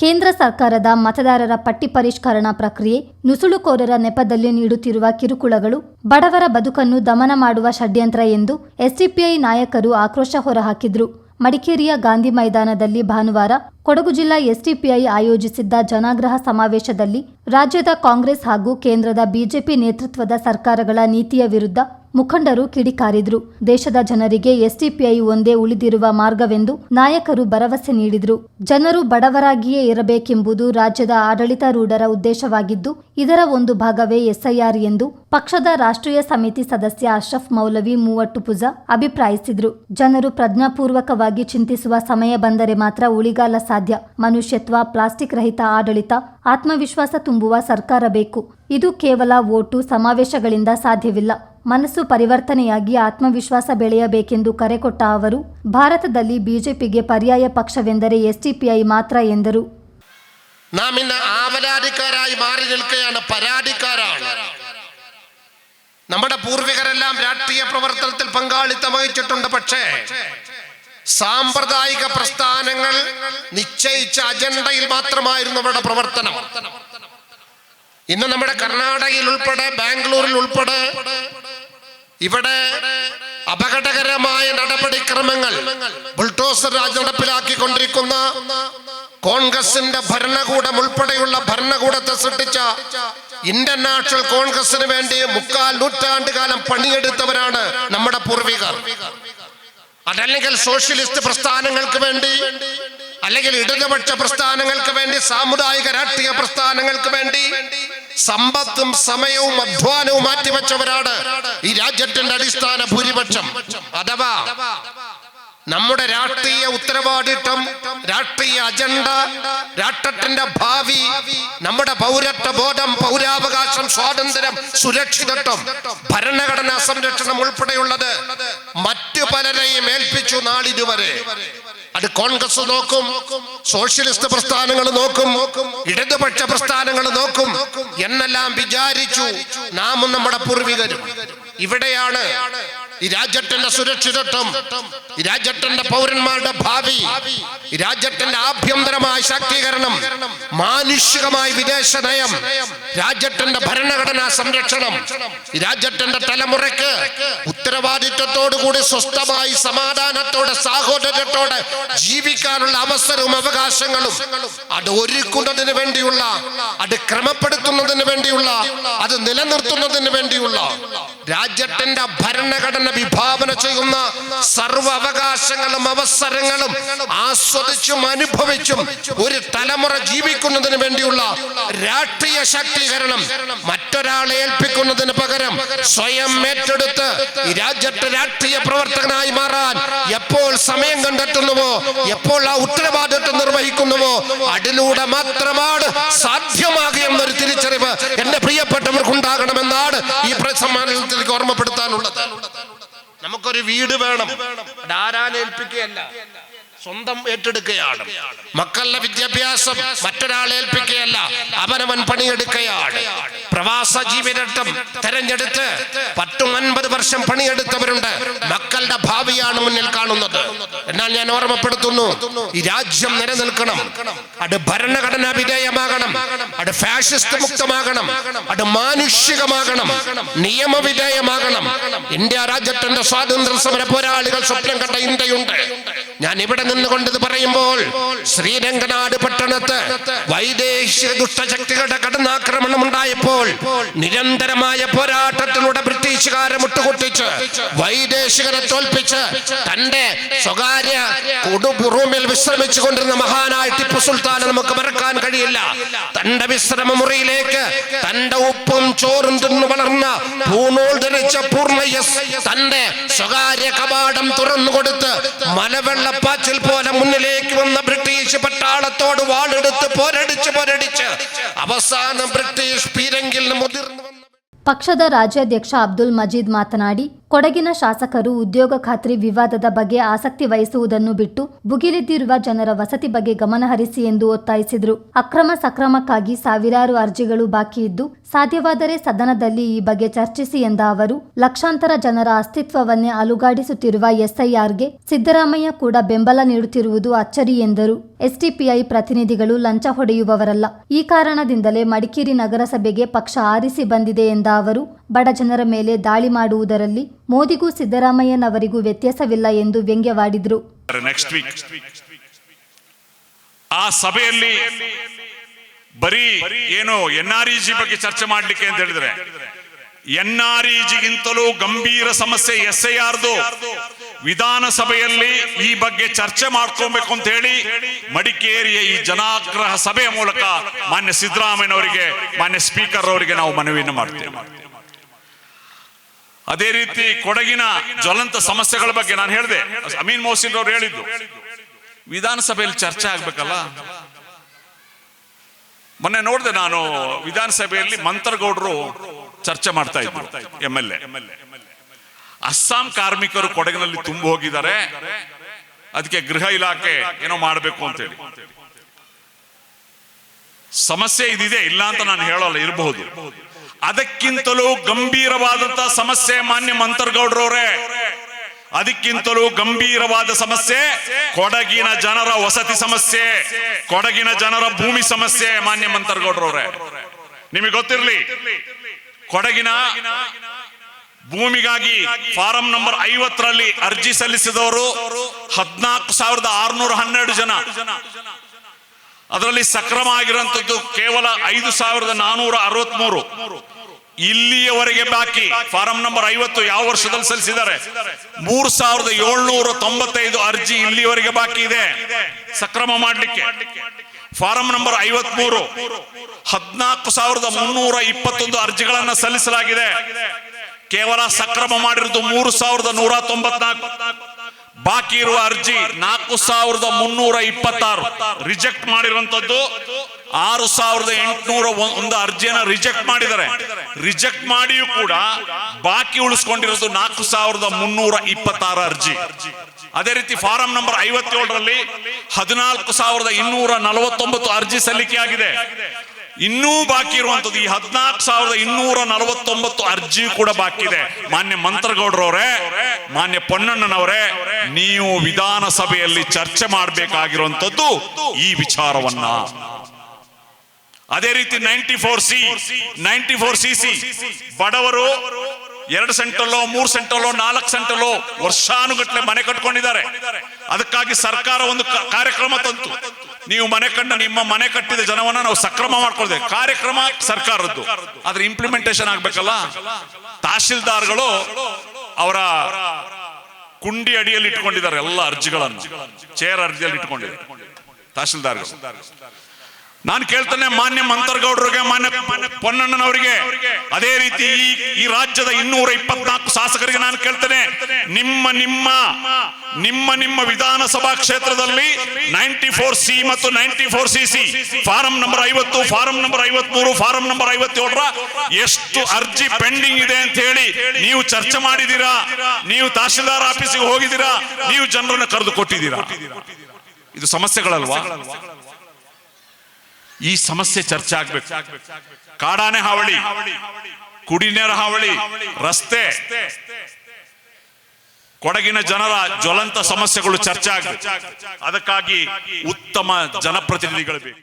ಕೇಂದ್ರ ಸರ್ಕಾರದ ಮತದಾರರ ಪಟ್ಟಿ ಪರಿಷ್ಕರಣಾ ಪ್ರಕ್ರಿಯೆ ನುಸುಳುಕೋರರ ನೆಪದಲ್ಲಿ ನೀಡುತ್ತಿರುವ ಕಿರುಕುಳಗಳು ಬಡವರ ಬದುಕನ್ನು ದಮನ ಮಾಡುವ ಷಡ್ಯಂತ್ರ ಎಂದು ಎಸ್ಡಿಪಿಐ ನಾಯಕರು ಆಕ್ರೋಶ ಹೊರಹಾಕಿದ್ರು. ಮಡಿಕೇರಿಯ ಗಾಂಧಿ ಮೈದಾನದಲ್ಲಿ ಭಾನುವಾರ ಕೊಡಗು ಜಿಲ್ಲಾ ಎಸ್ಡಿಪಿಐ ಆಯೋಜಿಸಿದ್ದ ಜನಾಗ್ರಹ ಸಮಾವೇಶದಲ್ಲಿ ರಾಜ್ಯದ ಕಾಂಗ್ರೆಸ್ ಹಾಗೂ ಕೇಂದ್ರದ ಬಿಜೆಪಿ ನೇತೃತ್ವದ ಸರ್ಕಾರಗಳ ನೀತಿಯ ವಿರುದ್ಧ ಮುಖಂಡರು ಕಿಡಿಕಾರಿದ್ರು. ದೇಶದ ಜನರಿಗೆ ಎಸ್ಡಿಪಿಐ ಒಂದೇ ಉಳಿದಿರುವ ಮಾರ್ಗವೆಂದು ನಾಯಕರು ಭರವಸೆ ನೀಡಿದ್ರು. ಜನರು ಬಡವರಾಗಿಯೇ ಇರಬೇಕೆಂಬುದು ರಾಜ್ಯದ ಆಡಳಿತಾರೂಢರ ಉದ್ದೇಶವಾಗಿದ್ದು, ಇದರ ಒಂದು ಭಾಗವೇ ಎಸ್ಐಆರ್ ಎಂದು ಪಕ್ಷದ ರಾಷ್ಟ್ರೀಯ ಸಮಿತಿ ಸದಸ್ಯ ಅಶ್ರಫ್ ಮೌಲವಿ ಮೂವಟ್ಟುಪುಜ ಅಭಿಪ್ರಾಯಿಸಿದ್ರು. ಜನರು ಪ್ರಜ್ಞಾಪೂರ್ವಕವಾಗಿ ಚಿಂತಿಸುವ ಸಮಯ ಬಂದರೆ ಮಾತ್ರ ಉಳಿಗಾಲ ಸಾಧ್ಯ. ಮನುಷ್ಯತ್ವ, ಪ್ಲಾಸ್ಟಿಕ್ ರಹಿತ ಆಡಳಿತ, ಆತ್ಮವಿಶ್ವಾಸ ತುಂಬುವ ಸರ್ಕಾರ ಬೇಕು. ಇದು ಕೇವಲ ಓಟು ಸಮಾವೇಶಗಳಿಂದ ಸಾಧ್ಯವಿಲ್ಲ ಮನಸ್ಸು ಪರಿವರ್ತನೆಯಾಗಿ ಆತ್ಮವಿಶ್ವಾಸ ಬೆಳೆಯಬೇಕೆಂದು ಕರೆ ಕೊಟ್ಟ ಅವರು ಭಾರತದಲ್ಲಿ ಬಿಜೆಪಿಗೆ ಪರ್ಯಾಯ ಪಕ್ಷವೆಂದರೆ ಎಸ್ಡಿಪಿಐ ಮಾತ್ರ ಎಂದರು നാം ഇന്ന് ആവലാതിക്കാരായി മാറി നിൽക്കുകയാണ് പരാതിക്കാരാണ് നമ്മുടെ പൂർവികരെല്ലാം രാഷ്ട്രീയ പ്രവർത്തനത്തിൽ പങ്കാളിത്തം വഹിച്ചിട്ടുണ്ട് പക്ഷേ സാമ്പ്രദായിക പ്രസ്ഥാനങ്ങൾ നിശ്ചയിച്ച അജണ്ടയിൽ മാത്രമായിരുന്നു അവരുടെ പ്രവർത്തനം ഇന്ന് നമ്മുടെ കർണാടകയിൽ ഉൾപ്പെടെ ബാംഗ്ലൂരിൽ ഉൾപ്പെടെ ഇവിടെ അപകടകരമായ നടപടിക്രമങ്ങൾ ബുൾഡോസർ രാജ് നടപ്പിലാക്കിക്കൊണ്ടിരിക്കുന്ന കോൺഗ്രസിന്റെ ഭരണകൂടം ഉൾപ്പെടെയുള്ള ഭരണകൂടത്തെ സൃഷ്ടിച്ച ഇന്റർനാഷണൽ നാഷണൽ കോൺഗ്രസിന് വേണ്ടി മുക്കാൽ നൂറ്റാണ്ട് കാലം പണിയെടുത്തവരാണ് നമ്മുടെ പൂർവികർ. അതല്ലെങ്കിൽ സോഷ്യലിസ്റ്റ് പ്രസ്ഥാനങ്ങൾക്ക് വേണ്ടി അല്ലെങ്കിൽ ഇടതുപക്ഷ പ്രസ്ഥാനങ്ങൾക്ക് വേണ്ടി സാമുദായിക രാഷ്ട്രീയ പ്രസ്ഥാനങ്ങൾക്ക് വേണ്ടി സമ്പത്തും സമയവും അധ്വാനവും മാറ്റിവെച്ചവരാണ് ഈ രാജ്യത്തിന്റെ അടിസ്ഥാന ഭൂരിപക്ഷം. അഥവാ നമ്മുടെ രാഷ്ട്രീയ ഉത്തരവാദിത്വം രാഷ്ട്രീയ അജണ്ട രാഷ്ട്രത്തിന്റെ ഭാവി നമ്മുടെ പൗരത്വ ബോധം പൗരാവകാശം സ്വാതന്ത്ര്യം സുരക്ഷിതത്വം ഭരണഘടനാ സംരക്ഷണം ഉൾപ്പെടെയുള്ളത് മറ്റു പലരെയും ഏൽപ്പിച്ചു നാളിതുവരെ. അത് കോൺഗ്രസ് നോക്കും സോഷ്യലിസ്റ്റ് പ്രസ്ഥാനങ്ങൾ നോക്കും ഇടതുപക്ഷ പ്രസ്ഥാനങ്ങൾ നോക്കും എന്നെല്ലാം വിചാരിച്ചു നാമും നമ്മുടെ പൂർവികരും. ഇവിടെയാണ് ഈ രാജ്യത്തിന്റെ സുരക്ഷിതത്വം ഈ രാജ്യത്തിന്റെ പൗരന്മാരുടെ ഭാവി ഈ രാജ്യത്തിന്റെ ആഭ്യന്തരമായ ശാക്തീകരണം മാനുഷികമായ വിദേശ നയം രാജ്യത്തിന്റെ ഭരണഘടനാ സംരക്ഷണം ഈ രാജ്യത്തിന്റെ തലമുറയ്ക്ക് ഉത്തരവാദിത്വത്തോടുകൂടി സ്വസ്ഥമായി സമാധാനത്തോടെ സാഹോദര്യത്തോടെ ജീവിക്കാനുള്ള അവസരവും അവകാശങ്ങളും അത് ഒരുക്കുന്നതിന് വേണ്ടിയുള്ള അത് ക്രമപ്പെടുത്തുന്നതിന് വേണ്ടിയുള്ള അത് നിലനിർത്തുന്നതിന് വേണ്ടിയുള്ള രാജ്യത്തിന്റെ ഭരണഘടന വിഭാവന ചെയ്യുന്ന സർവ അവകാശങ്ങളും അവസരങ്ങളും ആസ്വദിച്ചും അനുഭവിച്ചും ഒരു തലമുറ ജീവിക്കുന്നതിന് വേണ്ടിയുള്ള രാഷ്ട്രീയ ശാക്തീകരണം മറ്റൊരാളെ ഏൽപ്പിക്കുന്നതിന് പകരം സ്വയം ഏറ്റെടുത്ത് ഈ രാജ്യത്തെ രാഷ്ട്രീയ പ്രവർത്തകനായി മാറാൻ എപ്പോൾ സമയം കണ്ടെത്തുന്നുവോ എപ്പോൾ ആ ഉത്തരവാദിത്വം നിർവഹിക്കുന്നുവോ അതിലൂടെ മാത്രമാണ് സാധ്യമാകുമെന്നൊരു തിരിച്ചറിവ് എന്റെ പ്രിയപ്പെട്ടവർക്കുണ്ടാകണമെന്നാണ് ഈ സമ്മാനത്തിലേക്ക് ഓർമ്മപ്പെടുത്താനുള്ളത്. നമുക്കൊരു വീട് വേണം. ധാരാലേൽപ്പിക്കുകയല്ല സ്വന്തം ഏറ്റെടുക്കുകയാണ്. മക്കളുടെ വിദ്യാഭ്യാസം മറ്റൊരാളെ ഏൽപ്പിക്കുകയല്ല അവനവൻ പണിയെടുക്കുകയാണ്. പ്രവാസ ജീവിതം തെരഞ്ഞെടുത്ത് പത്തും അൻപത് വർഷം പണിയെടുത്തവരുണ്ട്. മക്കളുടെ ഭാവിയാണ് മുന്നിൽ കാണുന്നത്. എന്നാൽ ഞാൻ ഓർമ്മപ്പെടുത്തുന്നു ഈ രാജ്യം നിലനിൽക്കണം. അത് ഭരണഘടനാ വിധേയമാകണം. അത് ഫാഷിസ്റ്റ് മുക്തമാകണം. അത് മാനുഷികമാകണം. നിയമവിധേയമാകണം. ഇന്ത്യ രാജ്യത്തിന്റെ സ്വാതന്ത്ര്യ സമര പോരാളികൾ സ്വപ്നം കണ്ട ഇന്ത്യയുണ്ട്. ഞാൻ ഇവിടെ നിന്നുകൊണ്ടത് പറയുമ്പോൾ ശ്രീരംഗനാട് പട്ടണത്ത് വൈദേശിക ദുഷ്ടശക്തികളുടെ കടന്നാക്രമണം ഉണ്ടായപ്പോൾ നിരന്തരമായ പോരാട്ടത്തിലൂടെ ബ്രിട്ടീഷുകാരെ മുട്ടുകുട്ടിച്ച് വൈദേശികരെ തോൽപ്പിച്ച് തന്റെ സ്വകാര്യ കൊടുപുറൂമിൽ വിശ്രമിച്ചു കൊണ്ടിരുന്ന മഹാനായ ടിപ്പു സുൽത്താനെ നമുക്ക് മറക്കാൻ കഴിയില്ല. തന്റെ വിശ്രമ മുറിയിലേക്ക് തന്റെ ഉപ്പും ചോറും തിന്നു വളർന്ന പൂണൂൽ ധരിച്ച പൂർണയസ് തന്റെ സ്വകാര്യ കവാടം തുറന്നു കൊടുത്ത് മലവെള്ളപ്പാച്ചിൽ പോലെ മുന്നിലേക്ക് വന്ന ബ്രിട്ടീഷ് പട്ടാളത്തോട് വാളെടുത്ത് പോരടിച്ച് പോരടിച്ച് അവസാനം ബ്രിട്ടീഷ് പീരങ്കിൽ മുതിർന്നു ಪಕ್ಷದ ರಾಜ್ಯಾಧ್ಯಕ್ಷ ಅಬ್ದುಲ್ ಮಜೀದ್ ಮಾತನಾಡಿ, ಕೊಡಗಿನ ಶಾಸಕರು ಉದ್ಯೋಗ ಖಾತ್ರಿ ವಿವಾದದ ಬಗ್ಗೆ ಆಸಕ್ತಿ ವಹಿಸುವುದನ್ನು ಬಿಟ್ಟು ಭುಗಿಲೆದ್ದಿರುವ ಜನರ ವಸತಿ ಬಗ್ಗೆ ಗಮನಹರಿಸಿ ಎಂದು ಒತ್ತಾಯಿಸಿದರು. ಅಕ್ರಮ ಸಕ್ರಮಕ್ಕಾಗಿ ಸಾವಿರಾರು ಅರ್ಜಿಗಳು ಬಾಕಿ ಇದ್ದು, ಸಾಧ್ಯವಾದರೆ ಸದನದಲ್ಲಿ ಈ ಬಗ್ಗೆ ಚರ್ಚಿಸಿ ಎಂದ ಅವರು, ಲಕ್ಷಾಂತರ ಜನರ ಅಸ್ತಿತ್ವವನ್ನೇ ಅಲುಗಾಡಿಸುತ್ತಿರುವ ಎಸ್ಐಆರ್ಗೆ ಸಿದ್ದರಾಮಯ್ಯ ಕೂಡ ಬೆಂಬಲ ನೀಡುತ್ತಿರುವುದು ಅಚ್ಚರಿ ಎಂದರು. ಎಸ್ಡಿಪಿಐ ಪ್ರತಿನಿಧಿಗಳು ಲಂಚ ಹೊಡೆಯುವವರಲ್ಲ. ಈ ಕಾರಣದಿಂದಲೇ ಮಡಿಕೇರಿ ನಗರಸಭೆಗೆ ಪಕ್ಷ ಆರಿಸಿ ಬಂದಿದೆ ಎಂದ ಅವರು ಬಡ ಜನರ ಮೇಲೆ ದಾಳಿ ಮಾಡುವುದರಲ್ಲಿ ಮೋದಿಗೂ ಸಿದ್ದರಾಮಯ್ಯನವರಿಗೂ ವ್ಯತ್ಯಾಸವಿಲ್ಲ ಎಂದು ವ್ಯಂಗ್ಯವಾಡಿದ್ರು. ಆ ಸಭೆಯಲ್ಲಿ ಬರೀ ಏನು ಎನ್ ಆರ್ ಜಿ ಬಗ್ಗೆ ಚರ್ಚೆ ಮಾಡ್ಲಿಕ್ಕೆ ಅಂತ ಹೇಳಿದ್ರೆ, ಎನ್ ಆರ್ ಜಿಗಿಂತಲೂ ಗಂಭೀರ ಸಮಸ್ಯೆ ಎಸ್ ವಿಧಾನಸಭೆಯಲ್ಲಿ ಈ ಬಗ್ಗೆ ಚರ್ಚೆ ಮಾಡ್ಕೊಬೇಕು ಅಂತ ಹೇಳಿ ಮಡಿಕೇರಿಯ ಈ ಜನಾಗ್ರಹ ಸಭೆಯ ಮೂಲಕ ಮಾನ್ಯ ಸಿದ್ದರಾಮಯ್ಯನವರಿಗೆ, ಮಾನ್ಯ ಸ್ಪೀಕರ್ ಅವರಿಗೆ ನಾವು ಮನವಿಯನ್ನು ಮಾಡ್ತೇವೆ. ಅದೇ ರೀತಿ ಕೊಡಗಿನ ಜ್ವಲಂತ ಸಮಸ್ಯೆಗಳ ಬಗ್ಗೆ ನಾನು ಹೇಳಿದೆ. ಅಮೀನ್ ಮೋಸಿನ್ ಅವರು ಹೇಳಿದ್ದು. ವಿಧಾನಸಭೆಯಲ್ಲಿ ಚರ್ಚೆ ಆಗ್ಬೇಕಲ್ಲ? ಮೊನ್ನೆ ನೋಡಿದೆ ನಾನು ವಿಧಾನಸಭೆಯಲ್ಲಿ ಮಂತ್ರಗೌಡರು ಚರ್ಚೆ ಮಾಡ್ತಾ ಇದ್ರು ಎಂ ಎಲ್ ಎ. ಅಸ್ಸಾಂ ಕಾರ್ಮಿಕರು ಕೊಡಗಿನಲ್ಲಿ ತುಂಬ ಹೋಗಿದ್ದಾರೆ. ಅದಕ್ಕೆ ಗೃಹ ಇಲಾಖೆ ಏನೋ ಮಾಡಬೇಕು ಅಂತೇಳಿ. ಸಮಸ್ಯೆ ಇದಿದೆ, ಇಲ್ಲ ಅಂತ ನಾನು ಹೇಳಲ್ಲ, ಇರಬಹುದು. ಅದಕ್ಕಿಂತಲೂ ಗಂಭೀರವಾದಂತ ಸಮಸ್ಯೆ ಮಾನ್ಯ ಮಂತರ್ಗೌಡ್ರವ್ರೆ. ಅದಕ್ಕಿಂತಲೂ ಗಂಭೀರವಾದ ಸಮಸ್ಯೆ ಕೊಡಗಿನ ಜನರ ವಸತಿ ಸಮಸ್ಯೆ, ಕೊಡಗಿನ ಜನರ ಭೂಮಿ ಸಮಸ್ಯೆ ಮಾನ್ಯ ಮಂತರ್ಗೌಡ್ರವ್ರೆ. ನಿಮಗೆ ಗೊತ್ತಿರ್ಲಿ, ಕೊಡಗಿನ ಭೂಮಿಗಾಗಿ ಫಾರಂ ನಂಬರ್ ಐವತ್ತರಲ್ಲಿ ಅರ್ಜಿ ಸಲ್ಲಿಸಿದವರು ಹದಿನಾಲ್ಕು ಸಾವಿರದ ಆರ್ನೂರ ಹನ್ನೆರಡು ಜನ. ಅದರಲ್ಲಿ ಸಕ್ರಮ ಆಗಿರುವಂತದ್ದು ಕೇವಲ ಐದು ಸಾವಿರದ ನಾನೂರ ಅರವತ್ಮೂರು. ಇಲ್ಲಿಯವರೆಗೆ ಬಾಕಿ ಫಾರಂ ನಂಬರ್ ಐವತ್ತು ಯಾವ ವರ್ಷದಲ್ಲಿ ಸಲ್ಲಿಸಿದ್ದಾರೆ? ಮೂರ್ ಸಾವಿರದ ಏಳ್ನೂರ ತೊಂಬತ್ತೈದು ಅರ್ಜಿ ಇಲ್ಲಿಯವರೆಗೆ ಬಾಕಿ ಇದೆ. ಸಕ್ರಮ ಮಾಡಲಿಕ್ಕೆ. ಫಾರಂ ನಂಬರ್ ಐವತ್ಮೂರು. ಹದಿನಾಲ್ಕು ಸಾವಿರದ ಮುನ್ನೂರ ಇಪ್ಪತ್ತೊಂದು ಅರ್ಜಿಗಳನ್ನ ಸಲ್ಲಿಸಲಾಗಿದೆ. ಕೇವಲ ಸಕ್ರಮ ಮಾಡಿರುವುದು ಮೂರು ಸಾವಿರದ ನೂರ ತೊಂಬತ್ನಾಲ್ಕು. ಬಾಕಿ ಇರುವ ಅರ್ಜಿ ನಾಲ್ಕು ಸಾವಿರದ ಮುನ್ನೂರ ಇಪ್ಪತ್ತಾರು. ರಿಜೆಕ್ಟ್ ಮಾಡಿರುವಂತದ್ದು ಆರು ಸಾವಿರದ ಎಂಟುನೂರ ಒಂದು ಅರ್ಜಿಯನ್ನ ರಿಜೆಕ್ಟ್ ಮಾಡಿದ್ದಾರೆ ರಿಜೆಕ್ಟ್ ಮಾಡಿಯೂ ಕೂಡ ಬಾಕಿ ಉಳಿಸ್ಕೊಂಡಿರೋದು ನಾಲ್ಕು ಸಾವಿರದ ಮುನ್ನೂರ ಇಪ್ಪತ್ತಾರು ಅರ್ಜಿ. ಅದೇ ರೀತಿ ಫಾರಂ ನಂಬರ್ ಐವತ್ತೇಳರಲ್ಲಿ ಹದಿನಾಲ್ಕು ಸಾವಿರದ ಇನ್ನೂರ ನಲವತ್ತೊಂಬತ್ತು ಅರ್ಜಿ ಸಲ್ಲಿಕೆ ಆಗಿದೆ ಇನ್ನೂ ಬಾಕಿ ಇರುವಂತದ್ದು ಈ ಹದಿನಾಲ್ಕು ಸಾವಿರದ ಇನ್ನೂರ ನಲವತ್ತೊಂಬತ್ತು ಅರ್ಜಿ ಕೂಡ ಬಾಕಿ ಇದೆ. ಮಾನ್ಯ ಮಂತ್ರಗೌಡ್ರವರೇ, ಮಾನ್ಯ ಪೊನ್ನಣ್ಣನವರೇ, ನೀವು ವಿಧಾನಸಭೆಯಲ್ಲಿ ಚರ್ಚೆ ಮಾಡಬೇಕಾಗಿರುವಂತದ್ದು ಈ ವಿಚಾರವನ್ನ. ಅದೇ ರೀತಿ ninety four C ninety four C C ಬಡವರು ಎರಡು ಸೆಂಟಲ್ಲೋ ಮೂರು ಸೆಂಟಲ್ಲೋ ನಾಲ್ಕು ಸೆಂಟಲ್ಲೋ ವರ್ಷಾನುಗಟ್ಲೆ ಮನೆ ಕಟ್ಕೊಂಡಿದ್ದಾರೆ. ಅದಕ್ಕಾಗಿ ಸರ್ಕಾರ ಒಂದು ಕಾರ್ಯಕ್ರಮ ತಂತು. ನೀವು ಮನೆ ಕಂಡ ನಿಮ್ಮ ಮನೆ ಕಟ್ಟಿದ ಜನವನ್ನ ನಾವು ಸಕ್ರಮ ಮಾಡ್ಕೊಳ್ದೆ ಕಾರ್ಯಕ್ರಮ ಸರ್ಕಾರದ್ದು. ಆದ್ರೆ ಇಂಪ್ಲಿಮೆಂಟೇಷನ್ ಆಗ್ಬೇಕಲ್ಲ? ತಹಶೀಲ್ದಾರ್ಗಳು ಅವರ ಕುಂಡಿ ಅಡಿಯಲ್ಲಿ ಇಟ್ಕೊಂಡಿದ್ದಾರೆ ಎಲ್ಲ ಅರ್ಜಿಗಳನ್ನು. ಚೇರ್ ಅರ್ಜಿಯಲ್ಲಿ ಇಟ್ಕೊಂಡಿದ್ದಾರೆ. ತಹಶೀಲ್ದಾರ್ಗಳು. ನಾನು ಕೇಳ್ತೇನೆ ಮಾನ್ಯ ಮಂತರ್ಗೌಡರಿಗೆ, ಮಾನ್ಯ ಪೊನ್ನಣ್ಣನವರಿಗೆ. ಅದೇ ರೀತಿ ಈ ರಾಜ್ಯದ ಇನ್ನೂರ ಇಪ್ಪತ್ನಾಲ್ಕು ಶಾಸಕರಿಗೆ ನಾನು ಕೇಳ್ತೇನೆ. ನಿಮ್ಮ ನಿಮ್ಮ ನಿಮ್ಮ ನಿಮ್ಮ ವಿಧಾನಸಭಾ ಕ್ಷೇತ್ರದಲ್ಲಿ ನೈಂಟಿ ಫೋರ್ ಸಿ ಮತ್ತು ninety four C C. Form number ಐವತ್ತು, ಫಾರಂ ನಂಬರ್ ಐವತ್ಮೂರು, ಫಾರಂ ನಂಬರ್ ಐವತ್ತೇಳರ ಎಷ್ಟು ಅರ್ಜಿ ಪೆಂಡಿಂಗ್ ಇದೆ ಅಂತ ಹೇಳಿ ನೀವು ಚರ್ಚೆ ಮಾಡಿದೀರಾ ನೀವು ತಹಶೀಲ್ದಾರ್ ಆಫೀಸಿಗೆ ಹೋಗಿದ್ದೀರಾ? ನೀವು ಜನರನ್ನು ಕರೆದು ಕೊಟ್ಟಿದ್ದೀರಾ? ಇದು ಸಮಸ್ಯೆಗಳಲ್ವಾ? ಈ ಸಮಸ್ಯೆ ಚರ್ಚೆ ಆಗ್ಬೇಕು. ಕಾಡಾನೆ ಹಾವಳಿ, ಕುಡಿನೇರ ಹಾವಳಿ, ರಸ್ತೆ, ಕೊಡಗಿನ ಜನರ ಜ್ವಲಂತ ಸಮಸ್ಯೆಗಳು ಚರ್ಚೆ ಅದಕ್ಕಾಗಿ ಉತ್ತಮ ಜನಪ್ರತಿನಿಧಿಗಳು ಬೇಕು.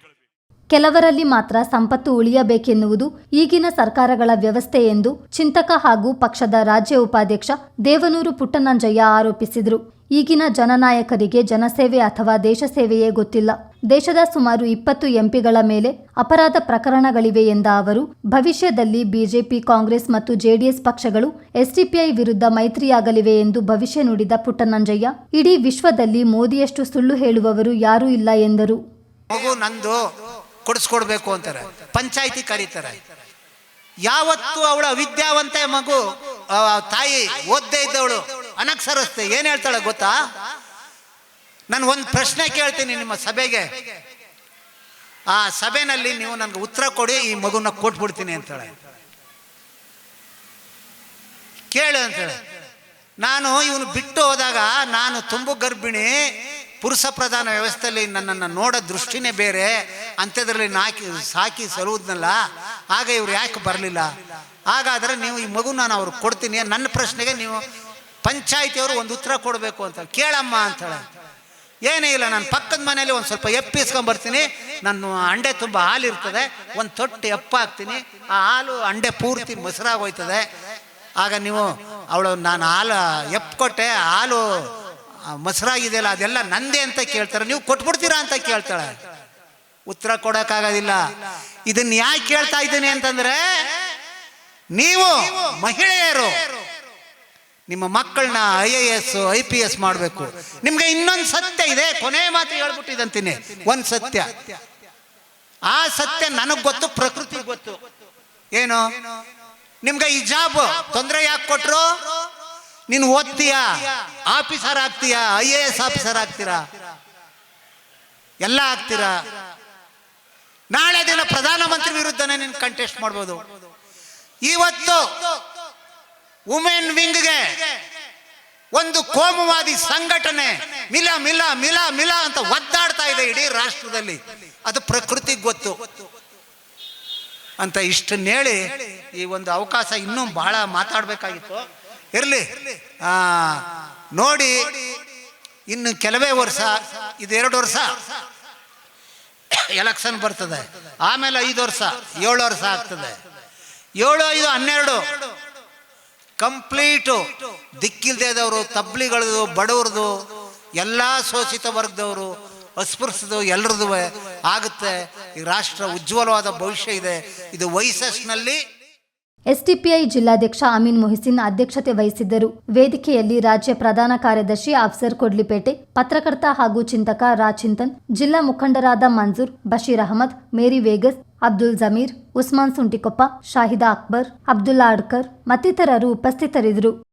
ಕೆಲವರಲ್ಲಿ ಮಾತ್ರ ಸಂಪತ್ತು ಉಳಿಯಬೇಕೆನ್ನುವುದು ಈಗಿನ ಸರ್ಕಾರಗಳ ವ್ಯವಸ್ಥೆ ಎಂದು ಚಿಂತಕ ಹಾಗೂ ಪಕ್ಷದ ರಾಜ್ಯ ಉಪಾಧ್ಯಕ್ಷ ದೇವನೂರು ಪುಟ್ಟನಂಜಯ್ಯ ಆರೋಪಿಸಿದರು. ಈಗಿನ ಜನನಾಯಕರಿಗೆ ಜನಸೇವೆ ಅಥವಾ ದೇಶ ಸೇವೆಯೇ ಗೊತ್ತಿಲ್ಲ. ದೇಶದ ಸುಮಾರು ಇಪ್ಪತ್ತು ಎಂಪಿಗಳ ಮೇಲೆ ಅಪರಾಧ ಪ್ರಕರಣಗಳಿವೆ ಎಂದ ಅವರು, ಭವಿಷ್ಯದಲ್ಲಿ ಬಿಜೆಪಿ, ಕಾಂಗ್ರೆಸ್ ಮತ್ತು ಜೆಡಿಎಸ್ ಪಕ್ಷಗಳು ಎಸ್ಡಿಪಿಐ ವಿರುದ್ಧ ಮೈತ್ರಿಯಾಗಲಿವೆ ಎಂದು ಭವಿಷ್ಯ ನುಡಿದ ಪುಟ್ಟನಂಜಯ್ಯ, ಇಡೀ ವಿಶ್ವದಲ್ಲಿ ಮೋದಿಯಷ್ಟು ಸುಳ್ಳು ಹೇಳುವವರು ಯಾರೂ ಇಲ್ಲ ಎಂದರು. ನಂದು ಕೊಡಿಸ್ಕೊಡ್ಬೇಕು ಅಂತಾರೆ, ಪಂಚಾಯತಿ ಕರೀತಾರೆ. ಯಾವತ್ತು ಅವಳ ವಿದ್ಯಾವಂತೆ ಮಗು ತಾಯಿ ಓದ್ದೇ ಇದ್ದವಳು ಅನಕ್ಷರಸ್ತೆ ಏನ್ ಹೇಳ್ತಾಳೆ ಗೊತ್ತಾ? ನಾನು ಒಂದು ಪ್ರಶ್ನೆ ಕೇಳ್ತೀನಿ ನಿಮ್ಮ ಸಭೆಗೆ. ಆ ಸಭೆನಲ್ಲಿ ನೀವು ನನಗೆ ಉತ್ತರ ಕೊಡಿ, ಈ ಮಗುನ ಕೊಟ್ಬಿಡ್ತೀನಿ ಅಂತಾಳೆ. ಕೇಳು ಅಂತೇಳಿ. ನಾನು ಇವನು ಬಿಟ್ಟು ಹೋದಾಗ ನಾನು ತುಂಬು ಗರ್ಭಿಣಿ, ಪುರುಷ ಪ್ರಧಾನ ವ್ಯವಸ್ಥೆಯಲ್ಲಿ ನನ್ನನ್ನು ನೋಡೋ ದೃಷ್ಟಿನೇ ಬೇರೆ, ಅಂಥದ್ರಲ್ಲಿ ನಾಕಿ, ಸಾಕಿ ಸಲುವುದ್ನಲ್ಲ ಆಗ ಇವ್ರು ಯಾಕೆ ಬರಲಿಲ್ಲ? ಹಾಗಾದರೆ ನೀವು ಈ ಮಗು ನಾನು ಅವ್ರಿಗೆ ಕೊಡ್ತೀನಿ, ನನ್ನ ಪ್ರಶ್ನೆಗೆ ನೀವು ಪಂಚಾಯಿತಿಯವರು ಒಂದು ಉತ್ತರ ಕೊಡಬೇಕು ಅಂತ ಕೇಳಮ್ಮ ಅಂತಾಳೆ. ಏನೇ ಇಲ್ಲ, ನಾನು ಪಕ್ಕದ ಮನೇಲಿ ಒಂದು ಸ್ವಲ್ಪ ಎಪ್ಪಿಸ್ಕೊಂಬರ್ತೀನಿ. ನನ್ನ ಅಂಡೆ ತುಂಬ ಹಾಲು ಇರ್ತದೆ ಒಂದು ತೊಟ್ಟು ಎಪ್ಪಾಕ್ತೀನಿ. ಆ ಹಾಲು ಅಂಡೆ ಪೂರ್ತಿ ಮೊಸರಾಗೋಯ್ತದೆ. ಆಗ ನೀವು ಅವಳು, ನಾನು ಹಾಲು ಎಪ್ ಕೊಟ್ಟೆ ಹಾಲು ಮೊಸರಾಗಿದೆಯಲ್ಲ, ಅದೆಲ್ಲ ನಂದೇ ಅಂತ ಕೇಳ್ತಾರೆ. ನೀವು ಕೊಟ್ಬಿಡ್ತೀರಾ ಅಂತ ಕೇಳ್ತಾಳೆ. ಉತ್ತರ ಕೊಡೋಕ್ಕಾಗೋದಿಲ್ಲ. ಇದನ್ನ ಯಾಕೆ ಕೇಳ್ತಾ ಇದ್ದೀನಿ ಅಂತಂದ್ರೆ, ನೀವು ಮಹಿಳೆಯರು ನಿಮ್ಮ ಮಕ್ಕಳನ್ನ I A S I P S ಮಾಡಬೇಕು. ನಿಮಗೆ ಇನ್ನೊಂದು ಸತ್ಯ ಇದೆ. ಕೊನೆ ಮಾತು ಹೇಳ್ಬಿಟ್ಟಿದಂತೀನಿ. ಒಂದು ಸತ್ಯ. ಆ ಸತ್ಯ ನನಗೆ ಗೊತ್ತು ಪ್ರಕೃತಿ ಗೊತ್ತು. ಏನು? ನಿಮ್ಗೆ ಈ ಜಾಬ್ ತೊಂದರೆ ಯಾಕೆ ಕೊಟ್ರು? ನೀನು ಓದ್ತೀಯಾ? ಆಫೀಸರ್ ಆಗ್ತೀಯಾ? ಐ ಎ ಎಸ್ ಆಫೀಸರ್ ಆಗ್ತೀರಾ? ಎಲ್ಲ ಆಗ್ತೀರಾ? ನಾಳೆ ದಿನ ಪ್ರಧಾನಮಂತ್ರಿ ವಿರುದ್ಧನೇ ನೀನು ಕಂಟೆಸ್ಟ್ ಮಾಡ್ಬೋದು. ಇವತ್ತು ವುಮೆನ್ ವಿಂಗ್ಗೆ ಒಂದು ಕೋಮುವಾದಿ ಸಂಘಟನೆ, ಮಿಲ ಮಿಲ ಮಿಲ ಮಿಲ ಅಂತ ಒದ್ದಾಡ್ತಾ ಇದೆ ಇಡೀ ರಾಷ್ಟ್ರದಲ್ಲಿ. ಅದು ಪ್ರಕೃತಿ ಗೊತ್ತು. ಅಂತ ಇಷ್ಟನ್ನ ಹೇಳಿ ಈ ಒಂದು ಅವಕಾಶ ಇನ್ನೂ ಬಹಳ ಮಾತಾಡಬೇಕಾಗಿತ್ತು. ಇರಲಿ. ನೋಡಿ, ಇನ್ನು ಕೆಲವೇ ವರ್ಷ, ಇದೆರಡು ವರ್ಷ ಎಲೆಕ್ಷನ್ ಬರ್ತದೆ. ಆಮೇಲೆ ಐದು ವರ್ಷ, ಏಳು ವರ್ಷ ಆಗ್ತದೆ. ಏಳು, ಐದು, ಹನ್ನೆರಡು. ಕಂಪ್ಲೀಟು. ದಿಕ್ಕಿಲ್ದೇದವರು ತಬ್ಲಿಗಳದು, ಬಡವ್ರದು, ಎಲ್ಲ ಶೋಷಿತ ವರ್ಗದವರು ಅಸ್ಪೃಶ್ಯದು ಎಲ್ಲರದು ಆಗುತ್ತೆ. ಈ ರಾಷ್ಟ್ರ ಉಜ್ವಲವಾದ ಭವಿಷ್ಯ ಇದೆ. ಇದು ವೈಸಸ್ನಲ್ಲಿ ಎಸ್ಟಿಪಿಐ ಜಿಲ್ಲಾಧ್ಯಕ್ಷ ಅಮೀನ್ ಮೊಹಸಿನ್ ಅಧ್ಯಕ್ಷತೆ ವಹಿಸಿದ್ದರು. ವೇದಿಕೆಯಲ್ಲಿ ರಾಜ್ಯ ಪ್ರಧಾನ ಕಾರ್ಯದರ್ಶಿ ಅಫ್ಸರ್ ಕೊಡ್ಲಿಪೇಟೆ, ಪತ್ರಕರ್ತ ಹಾಗೂ ಚಿಂತಕ ರಾಚಿಂತನ್ ಜಿಲ್ಲಾ ಮುಖಂಡರಾದ ಮಂಜೂರ್, ಬಶೀರ್ ಅಹಮದ್, ಮೇರಿ ವೇಗಸ್ ಅಬ್ದುಲ್ ಜಮೀರ್ ಉಸ್ಮಾನ್ ಸುಂಟಿಕೊಪ್ಪ ಶಾಹಿದಾ ಅಕ್ಬರ್ ಅಬ್ದುಲ್ಲಾ ಅಡ್ಕರ್ ಮತ್ತಿತರರು ಉಪಸ್ಥಿತರಿದ್ದರು.